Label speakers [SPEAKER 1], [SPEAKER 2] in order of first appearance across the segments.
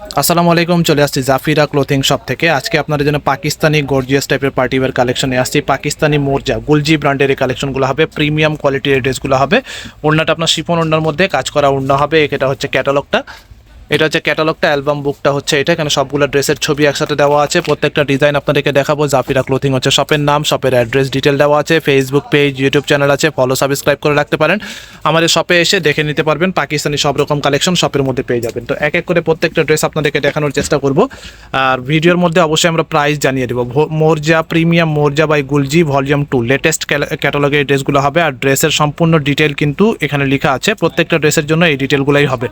[SPEAKER 1] আসসালামু আলাইকুম, চলে আসছি জাফিরা ক্লোথিং শপ থেকে। আজকে আপনাদের জন্য পাকিস্তানি গর্জিয়াস টাইপের পার্টিওয়ার কালেকশনে আসছি। পাকিস্তানি মোর্জা, গুলজি ব্র্যান্ডের এই কালেকশনগুলো হবে প্রিমিয়াম কোয়ালিটির ড্রেসগুলো হবে। ওড়নাটা আপনার শিফন ওড়নার মধ্যে কাজ করা ওড়না হবে এটা হচ্ছে ক্যাটালগটা এটা হচ্ছে ক্যাটালগটা অ্যালবাম বুকটা হচ্ছে এটা। এখানে সবগুলো ড্রেসের ছবি একসাথে দেওয়া আছে। প্রত্যেকটা ডিজাইন আপনাদেরকে দেখাবো। জাফিরা ক্লোথিং হচ্ছে শপের নাম শপের অ্যাড্রেস ডিটেল দেওয়া আছে। ফেসবুক পেজ ইউটিউব চ্যানেল আছে। ফলো সাবস্ক্রাইব করে রাখতে পারেন। আমাদের শপে এসে দেখে নিতে পারবেন। পাকিস্তানি সব রকম কালেকশন শপের মধ্যে পেয়ে যাবেন। তো এক এক করে প্রত্যেকটা ড্রেস আপনাদেরকে দেখানোর চেষ্টা করব। আর ভিডিওর মধ্যে অবশ্যই আমরা প্রাইস জানিয়ে দেবো। মোরজা premium মোরজা by গুলজি volume two latest ক্যাটালগের ড্রেসগুলো হবে। আর ড্রেসের সম্পূর্ণ ডিটেল কিন্তু এখানে লেখা আছে। প্রত্যেকটা ড্রেসের জন্য এই ডিটেলগুলোই হবে।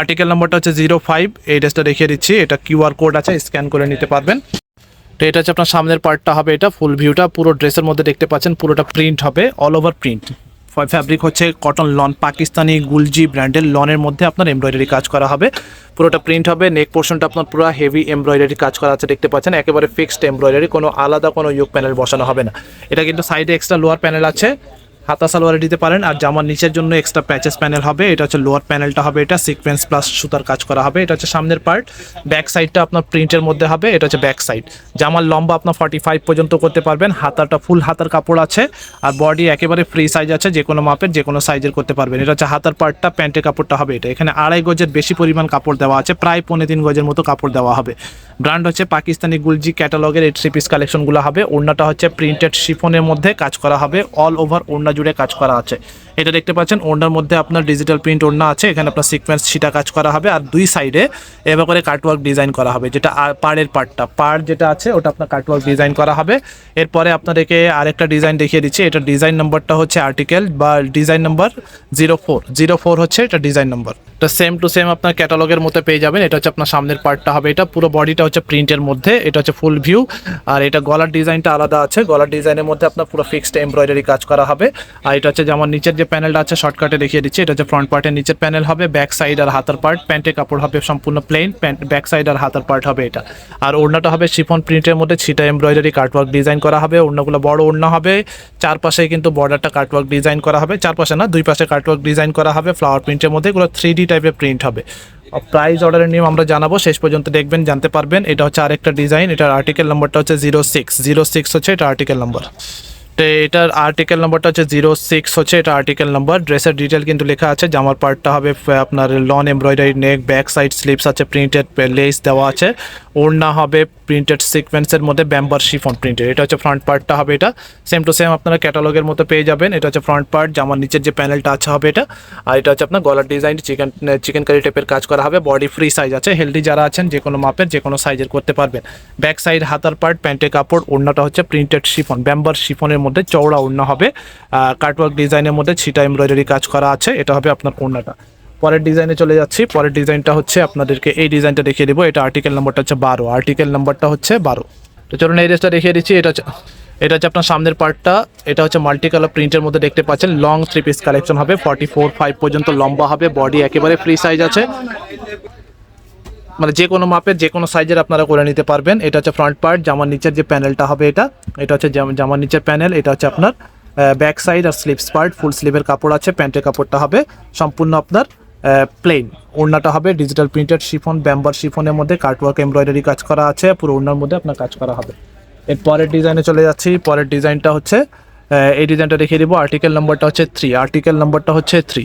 [SPEAKER 1] আর্টিকেল নাম্বারটা হচ্ছে জিরো ফাইভ এই ড্রেসটা দেখিয়ে দিচ্ছি। এটা কিউআর কোড আছে স্ক্যান করে নিতে পারবেন। তো এটা হচ্ছে আপনার সামনের পার্টটা হবে এটা ফুল ভিউটা পুরো ড্রেসের মধ্যে দেখতে পাচ্ছেন, পুরোটা প্রিন্ট হবে অল ওভার প্রিন্ট ফ্যাব্রিক হচ্ছে কটন লন পাকিস্তানি গুলজি ব্র্যান্ডের লনের মধ্যে আপনার এমব্রয়ডারি কাজ করা হবে। পুরোটা প্রিন্ট হবে নেক পোর্শনটা আপনার পুরো হেভি এমব্রয়ডারি কাজ করা আছে, দেখতে পাচ্ছেন। একেবারে ফিক্সড এমব্রয়ডারি কোনো আলাদা কোনো ইউক প্যানেল বসানো হবে না। এটা কিন্তু সাইডে এক্সট্রা লোয়ার প্যানেল আছে। হাতা সালোয়ারে দিতে পারেন। আর জামার নিচের জন্য এক্সট্রা প্যাচেস প্যানেল হবে। এটা হচ্ছে লোয়ার প্যানেলটা হবে। এটা সিকোয়েন্স প্লাস সুতার কাজ করা হবে। এটা হচ্ছে সামনের পার্ট ব্যাক সাইডটা আপনার প্রিন্টের মধ্যে হবে। এটা হচ্ছে ব্যাক সাইড জামার লম্বা আপনার ফর্টি ফাইভ পর্যন্ত করতে পারবেন। হাতাটা ফুল হাতার কাপড় আছে। আর বডি একেবারে ফ্রি সাইজ আছে। যে কোনো মাপের, যে কোনো সাইজের করতে পারবেন। এটা হচ্ছে হাতার পার্টটা প্যান্টের কাপড়টা হবে এটা। এখানে আড়াই গজের বেশি পরিমাণ কাপড় দেওয়া আছে। প্রায় পনেরো তিন গজের মতো কাপড় দেওয়া হবে। ব্র্যান্ড হচ্ছে পাকিস্তানি গুলজি ক্যাটালগের এই থ্রি পিস কালেকশনগুলো হবে। ওড়নাটা হচ্ছে প্রিন্টেড শিফনের মধ্যে কাজ করা হবে। অল ওভার ওড়না জুড়ে কাজ করা আছে। এটা দেখতে পাচ্ছেন, ওড়নার মধ্যে আপনার ডিজিটাল প্রিন্ট ওড়না আছে, এখানে আপনার সিকোয়েন্স ছিটা কাজ করা হবে, আর দুই সাইডে এবার করে কাটওয়ার্ক ডিজাইন করা হবে, যেটা পাড়ের পার্টটা পাড় যেটা আছে ওটা আপনার কাটওয়ার্ক ডিজাইন করা হবে। এরপরে আপনাদেরকে আরেকটা ডিজাইন দেখিয়ে দিচ্ছি, এটা ডিজাইন নাম্বারটা হচ্ছে আর্টিকেল বা design number zero four zero four হচ্ছে এটা ডিজাইন নাম্বার তো সেম টু সেম আপনার ক্যাটালগের মধ্যে পেয়ে যাবেন, এটা হচ্ছে আপনার সামনের পার্টটা হবে, এটা পুরো বডিটা হচ্ছে প্রিন্টের মধ্যে, এটা হচ্ছে ফুল ভিউ আর এটা গলার ডিজাইনটা আলাদা আছে, গলার ডিজাইনের মধ্যে আপনার পুরো ফিক্সড এমব্রয়ডারি কাজ করা হবে, আর এটা হচ্ছে যেমন নিচের যে প্যানেলটা আছে শর্টকাটে দেখিয়ে দিচ্ছি। এটা হচ্ছে ফ্রন্ট পার্টের নিচের প্যানেল হবে ব্যাক সাইড আর হাতার পার্ট প্যান্টের কাপড় হবে সম্পূর্ণ প্লেন প্যান্ট ব্যাক সাইড আর হাতার পার্ট হবে এটা। আর ওড়নাটা হবে শিফন প্রিন্টের মধ্যে, ছিটা এমব্রয়ডারি কাটওয়ার্ক ডিজাইন করা হবে। ওড়নাগুলো বড় ওড়না হবে, চারপাশে কিন্তু বর্ডারটা কাটওয়ার্ক ডিজাইন করা হবে। চারপাশে না, দুই পাশে কাটওয়ার্ক ডিজাইন করা হবে ফ্লাওয়ার প্রিন্টের মধ্যে। এগুলো থ্রি ডি টাইপের প্রিন্ট হবে। প্রাইস অর্ডারের নিয়ম আমরা জানাব, শেষ পর্যন্ত দেখবেন, জানতে পারবেন। এটা হচ্ছে আরেকটা ডিজাইন এটার আর্টিকেল নাম্বারটা হচ্ছে জিরো সিক্স জিরো সিক্স হচ্ছে এটা আর্টিকেল নাম্বার এটার আর্টিকেল নাম্বারটা হচ্ছে জিরো সিক্স হচ্ছে, এটা আর্টিকেল নাম্বার ড্রেসের ডিটেল কিন্তু লেখা আছে, জামার পার্টটা হবে, আপনার lawn embroidery neck back side slips আছে প্রিন্টেড লেস দেওয়া আছে। ওড়না হবে প্রিন্টেড সিকোয়েন্সের মধ্যে ব্যাম্বার শিফন প্রিন্টেড এটা হচ্ছে ফ্রন্ট পার্টটা হবে এটা। সেম টু সেম আপনারা ক্যাটালগের মতো পেয়ে যাবেন। এটা হচ্ছে ফ্রন্ট পার্ট জামার নিচের যে প্যানেলটা আছে হবে এটা। আর এটা হচ্ছে আপনার গলার ডিজাইন চিকেন চিকেন কারি টাইপের কাজ করা হবে। বডি ফ্রি সাইজ আছে। হেলদি যারা আছেন, যে কোনো মাপের, যে কোনো সাইজের করতে পারবেন। ব্যাক সাইড হাতার পার্ট প্যান্টের কাপড়, ওড়নাটা হচ্ছে প্রিন্টেড শিফন ব্যাম্বার শিফনের মধ্যে চওড়া ওড়না হবে। কাটওয়ার্ক ডিজাইনের মধ্যে ছিটা এমব্রয়ডারি কাজ করা আছে। এটা হবে আপনার ওড়নাটা। পরের ডিজাইনে চলে যাচ্ছি। পরের ডিজাইনটা হচ্ছে আপনাদেরকে এই ডিজাইনটা দেখিয়ে দেবো। এটা আর্টিকেল নাম্বারটা হচ্ছে বারো। আর্টিকেল নাম্বারটা হচ্ছে বারো। তো চলুন এই ড্রেসটা দেখিয়ে দিচ্ছি। এটা এটা হচ্ছে আপনার সামনের পার্টটা এটা হচ্ছে মাল্টি কালার প্রিন্টের মধ্যে দেখতে পাচ্ছেন। লং থ্রি পিস কালেকশন হবে। ফর্টি ফোর ফাইভ পর্যন্ত লম্বা হবে। বডি একেবারে ফ্রি সাইজ আছে। মানে যে কোনো মাপের যে কোনো সাইজের আপনারা করে নিতে পারবেন। এটা হচ্ছে ফ্রন্ট পার্ট জামার নিচের যে প্যানেলটা হবে এটা। এটা হচ্ছে জামার নিচের প্যানেল এটা হচ্ছে আপনার ব্যাক সাইড আর স্লিপস পার্ট ফুল স্লিভের কাপড় আছে। প্যান্টের কাপড়টা হবে। সম্পূর্ণ আপনার প্লেন। ওড়নাটা হবে ডিজিটাল প্রিন্টেড শিফন, ব্যাম্বার শিফনের মধ্যে, কার্টওয়ার্ক, এমব্রয়ডারি কাজ করা আছে, পুরো ওড়নার মধ্যে আপনার কাজ করা হবে। এর পরের ডিজাইনে চলে যাচ্ছি। পরের ডিজাইনটা হচ্ছে এই ডিজাইনটা দেখিয়ে দিব। আর্টিকেল নম্বরটা হচ্ছে থ্রি আর্টিকেল নম্বরটা হচ্ছে থ্রি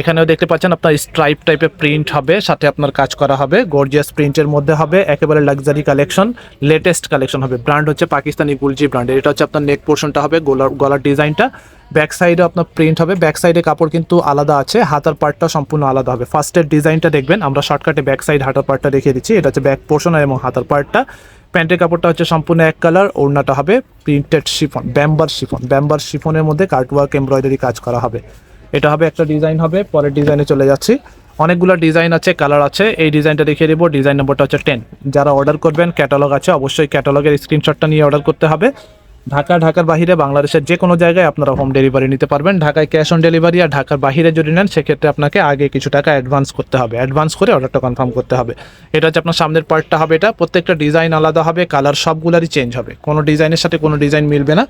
[SPEAKER 1] এখানেও দেখতে পাচ্ছেন আপনার স্ট্রাইপ টাইপের প্রিন্ট হবে, সাথে আপনার কাজ করা হবে গর্জিয়াস প্রিন্টের মধ্যে হবে, একেবারে লাক্সারি কালেকশন লেটেস্ট কালেকশন হবে। ব্র্যান্ড হচ্ছে পাকিস্তানি গুলজি ব্র্যান্ডের এটা হচ্ছে আপনার নেক পোর্শনটা হবে, গলার গলার ডিজাইনটা। ব্যাক সাইডে আপনার প্রিন্ট হবে ব্যাক সাইডে কাপড় কিন্তু আলাদা আছে, হাতার পার্টটা সম্পূর্ণ আলাদা হবে। ফার্স্টের ডিজাইনটা দেখবেন, আমরা শর্টকাটে ব্যাক সাইড হাতার পার্টটা দেখিয়ে দিচ্ছি, এটা হচ্ছে ব্যাক পোর্শন এবং হাতার পার্টটা প্যান্টের কাপড়টা হচ্ছে সম্পূর্ণ এক কালার ওড়নাটা হবে printed chiffon bamber chiffon bamber শিফনের মধ্যে কার্টওয়ার্ক এমব্রয়ডারি কাজ করা হবে। এটা হবে একটা ডিজাইন হবে, পরের ডিজাইনে চলে যাচ্ছি। অনেকগুলো ডিজাইন আছে, কালার আছে, এই ডিজাইনটা দেখিয়ে দেবো। ডিজাইন নম্বরটা হচ্ছে টেন। যারা অর্ডার করবেন, ক্যাটালগ আছে, অবশ্যই ক্যাটালগের স্ক্রিনশটটা নিয়ে অর্ডার করতে হবে। ঢাকা, ঢাকার বাইরে বাংলাদেশের যে কোনো জায়গায় আপনারা হোম ডেলিভারি নিতে পারবেন। ঢাকায় ক্যাশ অন ডেলিভারি আর ঢাকার বাইরে যদি নেন, সেক্ষেত্রে আপনাকে আগে কিছু টাকা অ্যাডভান্স করতে হবে। অ্যাডভান্স করে অর্ডারটা কনফার্ম করতে হবে। এটা হচ্ছে আপনার সামনের পার্টটা হবে এটা। প্রত্যেকটা ডিজাইন আলাদা হবে কালার সবগুলারই চেঞ্জ হবে। কোনো ডিজাইনের সাথে কোনো ডিজাইন মিলবে না।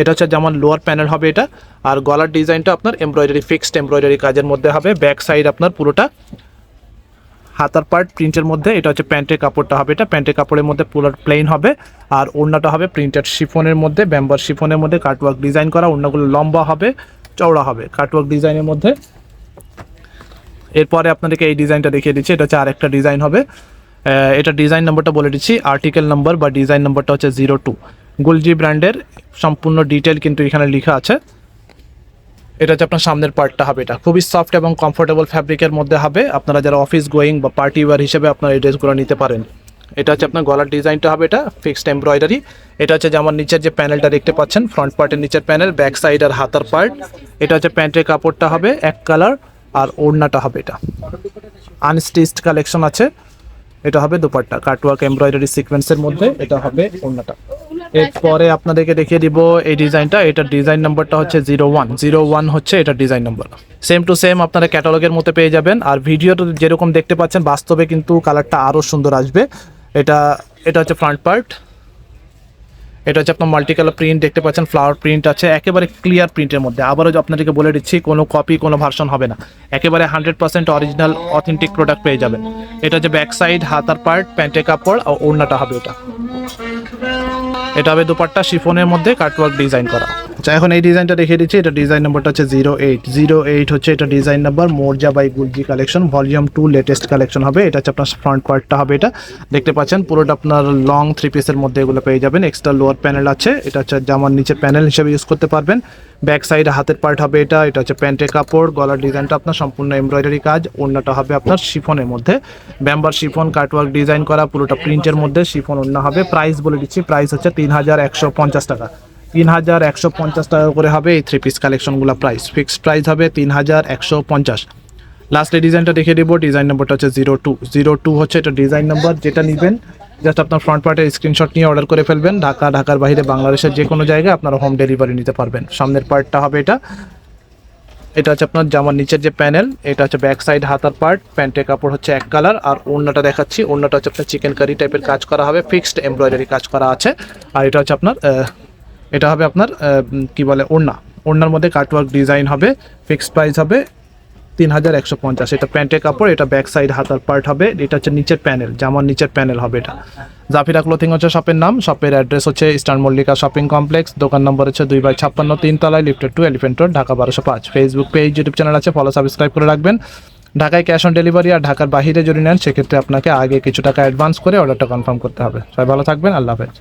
[SPEAKER 1] এটা হচ্ছে যেমন লোয়ার প্যানেল হবে এটা। আর গলার ডিজাইনটা আপনার এমব্রয়ডারি ফিক্সড এমব্রয়ডারি কাজের মধ্যে হবে। ব্যাক সাইড আপনার পুরোটা হাতার পার্ট প্রিন্টের মধ্যে, এটা হচ্ছে প্যান্টের কাপড়টা হবে এটা। প্যান্টের কাপড়ের মধ্যে পুরো প্লেন হবে। আর ওড়নাটা হবে প্রিন্টেড শিফনের মধ্যে ব্যাম্বার শিফনের মধ্যে কাটওয়ার্ক ডিজাইন করা। ওড়নাগুলো লম্বা হবে, চওড়া হবে কাটওয়ার্ক ডিজাইনের মধ্যে। এরপরে আপনাদেরকে এই ডিজাইনটা দেখিয়ে দিচ্ছি, এটা হচ্ছে আরেকটা ডিজাইন হবে। এটা ডিজাইন নাম্বারটা বলে দিচ্ছি আর্টিকেল নাম্বার বা ডিজাইন নাম্বারটা হচ্ছে জিরো টু গুলজি ব্র্যান্ডের সম্পূর্ণ ডিটেল কিন্তু এখানে লেখা আছে। এটা হচ্ছে আপনার সামনের পার্টটা হবে এটা। খুবই সফট এবং কমফোর্টেবল ফ্যাব্রিকের মধ্যে হবে। আপনারা যারা অফিস গোয়িং বা পার্টি ওয়ার হিসেবে আপনার এই ড্রেসগুলো নিতে পারেন। এটা হচ্ছে আপনার গলার ডিজাইনটা হবে এটা ফিক্সড এমব্রয়ডারি এটা হচ্ছে যেমন নিচের যে প্যানেলটা দেখতে পাচ্ছেন ফ্রন্ট পার্টের নিচের প্যানেল ব্যাক সাইড আর হাতার পার্ট এটা হচ্ছে প্যান্টের কাপড়টা হবে, এক কালার আর ওড়নাটা হবে এটা। আনস্টিচড কালেকশন আছে। এটা হবে দুপাট্টা কাটওয়ার্ক এমব্রয়ডারি সিকোয়েন্সের মধ্যে এটা হবে ওড়নাটা। এরপরে আপনাদেরকে দেখিয়ে দিব এই ডিজাইনটা। এটা ডিজাইন নাম্বারটা হচ্ছে জিরো ওয়ান। জিরো ওয়ান হচ্ছে এটা design number. Same to same আপনারা ক্যাটালগের মধ্যে পেয়ে যাবেন। আর ভিডিওতে যেরকম দেখতে পাচ্ছেন বাস্তবে কিন্তু কালারটা আরও সুন্দর আসবে। এটা এটা হচ্ছে ফ্রন্ট পার্ট এটা হচ্ছে আপনার মাল্টি কালার প্রিন্ট দেখতে পাচ্ছেন ফ্লাওয়ার প্রিন্ট আছে। একেবারে ক্লিয়ার প্রিন্টের মধ্যে। আবারও যে আপনাদেরকে বলে দিচ্ছি কোনো কপি কোনো ভার্সন হবে না। একেবারে hundred percent original authentic product পেয়ে যাবেন। এটা হচ্ছে ব্যাক সাইড হাতার পার্ট প্যান্টের কাপড় আর ওড়নাটা হবে এটা এটা হবে দুপাট্টা শিফনের মধ্যে কাটওয়ার্ক ডিজাইন করা। আচ্ছা এখন এই ডিজাইনটা দেখিয়ে দিচ্ছি। এটা ডিজাইন নাম্বারটা হচ্ছে জিরো এইট। জিরো এইট হচ্ছে এটা design number. মোরজা by গুলজি collection. Volume two latest collection হবে। এটা হচ্ছে আপনার ফ্রন্ট পার্টটা হবে এটা। দেখতে পাচ্ছেন, পুরোটা আপনার লং থ্রি পিসের মধ্যে এগুলো পেয়ে যাবেন। এক্সট্রা লোয়ার প্যানেল আছে। এটা হচ্ছে জামার নিচে প্যানেল হিসেবে ইউজ করতে পারবেন। ব্যাক সাইডে হাতের পার্ট হবে এটা। এটা হচ্ছে প্যান্টের কাপড়। গলার ডিজাইনটা আপনার সম্পূর্ণ এমব্রয়ডারি কাজ। অন্যটা হবে আপনার শিফনের মধ্যে। ব্যাম্বার শিফন, কাটওয়ার্ক ডিজাইন করা। পুরোটা প্রিন্টের মধ্যে শিফন অন্য হবে। প্রাইস বলে দিচ্ছি। প্রাইস হচ্ছে তিন হাজার একশো পঞ্চাশ টাকা। তিন হাজার একশো পঞ্চাশ টাকা করে হবে। এই থ্রি পিস কালেকশনগুলো প্রাইস ফিক্সড প্রাইস হবে তিন হাজার একশো পঞ্চাশ। লাস্টে ডিজাইনটা দেখে দেবো ডিজাইন নাম্বারটা হচ্ছে জিরো টু জিরো টু হচ্ছে এটা ডিজাইন নাম্বার যেটা নেবেন জাস্ট আপনার ফ্রন্ট পার্টের স্ক্রিনশট নিয়ে অর্ডার করে ফেলবেন। ঢাকা, ঢাকার বাইরে, বাংলাদেশের যে কোনো জায়গায় আপনারা হোম ডেলিভারি নিতে পারবেন। সামনের পার্টটা হবে এটা। এটা হচ্ছে আপনার জামার নিচের যে প্যানেল এটা হচ্ছে ব্যাক সাইড হাতার পার্ট প্যান্টের কাপড় হচ্ছে এক কালার আর ওড়নাটা দেখাচ্ছি। ওড়নাটা হচ্ছে আপনার চিকেন কারি টাইপের কাজ করা হবে ফিক্সড এমব্রয়ডারি কাজ করা আছে। আর এটা হচ্ছে আপনার এটা হবে আপনার কি বলে, ওড়না। ওড়নার মধ্যে কাটওয়ার্ক ডিজাইন হবে ফিক্সড প্রাইস হবে তিন হাজার একশো পঞ্চাশ। এটা প্যান্টের কাপড়, এটা ব্যাক সাইড হাতার পার্ট হবে, এটা হচ্ছে নিচের প্যানেল জামার নিচের প্যানেল হবে এটা। জাফিরা ক্লোথিং হচ্ছে শপের নাম শপের অ্যাড্রেস হচ্ছে ইস্টার্ন মল্লিকা শপিং কমপ্লেক্স দোকান নম্বর হচ্ছে দুই বাই ছাপ্পান্ন তিনতলায় lifted two elephant road Dhaka বারোশো পাঁচ। ফেসবুক পেজ ইউটিউব চ্যানেল আছে ফলো সাবস্ক্রাইব করে রাখবেন। ঢাকায় ক্যাশ অন ডেলিভারি আর ঢাকার বাইরে যদি নেন, সেক্ষেত্রে আপনাকে আগে কিছু টাকা অ্যাডভান্স করে অর্ডারটা কনফার্ম করতে হবে। সবাই ভালো থাকবেন, আল্লাহ হাফেজ।